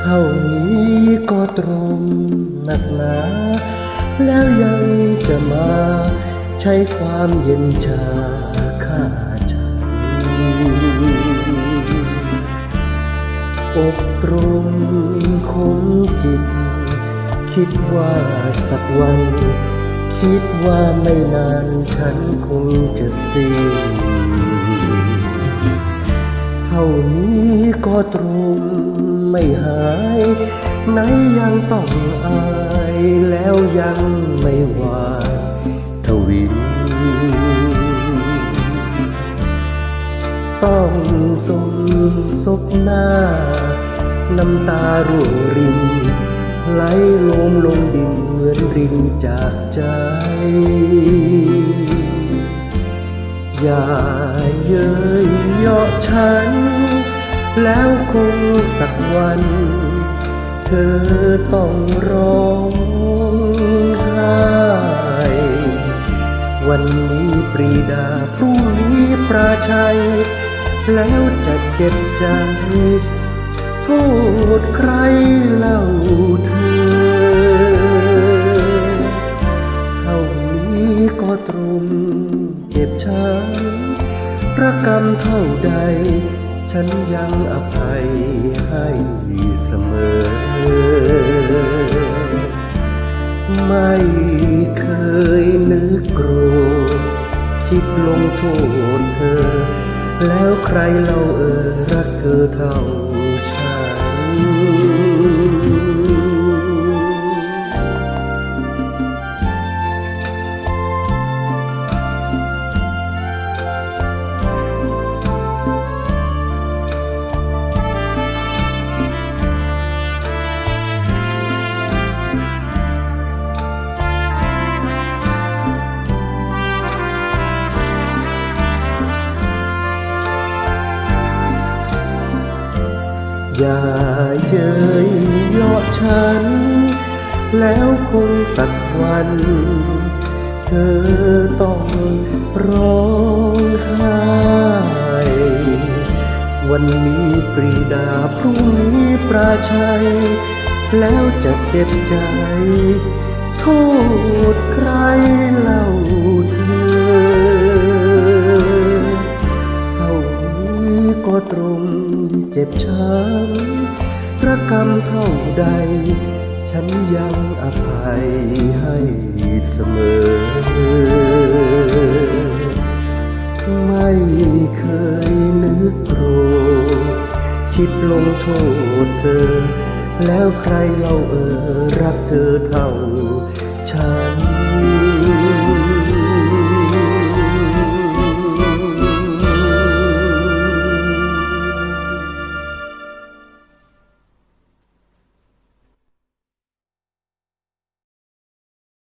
เท่านี้ก็ตรงหนักหนา แล้วยังจะมาใช้ความเย็นชาฆ่าฉันอบรมคงจิต คิดว่าสักวัน คิดว่าไม่นานฉันคงจะสิ้นเท่านี้ก็ตรง ไม่หาย ไหนยังต้องอายแล้วยังไม่หวานทวิน ต้องสมศพหน้า น้ำตาร่วงริน ไหลโลมลงดินเหมือนรินจากใจอย่าเย้ยเยาะฉัน แล้วคงสักวัน เธอต้องร้องไห้วันนี้ปรีดาพรุ่งนี้ปราชัย แล้วจะเก็บใจโทษใครเล่าเธอ เท่านี้ก็ตรงเจ็บช้ำระกรรมเท่าใด ฉันยังอภัยให้เสมอ ไม่เคยนึกโกรธคิดลงโทษเธอ แล้วใครเล่าเออรักเธอเท่า อย่าเย้ยเยาะฉัน แล้วคงสักวัน เธอต้องร้องไห้วันนี้ปรีดาพรุ่งนี้ปราชัย แล้วจะเจ็บใจ โทษใครเล่า จ็บช้ำระกรรมเท่าใด ฉันยังอภัยให้เสมอ ไม่เคยนึกโกรธคิดลงโทษเธอ แล้วใครเล่าเออรักเธอเท่าฉัน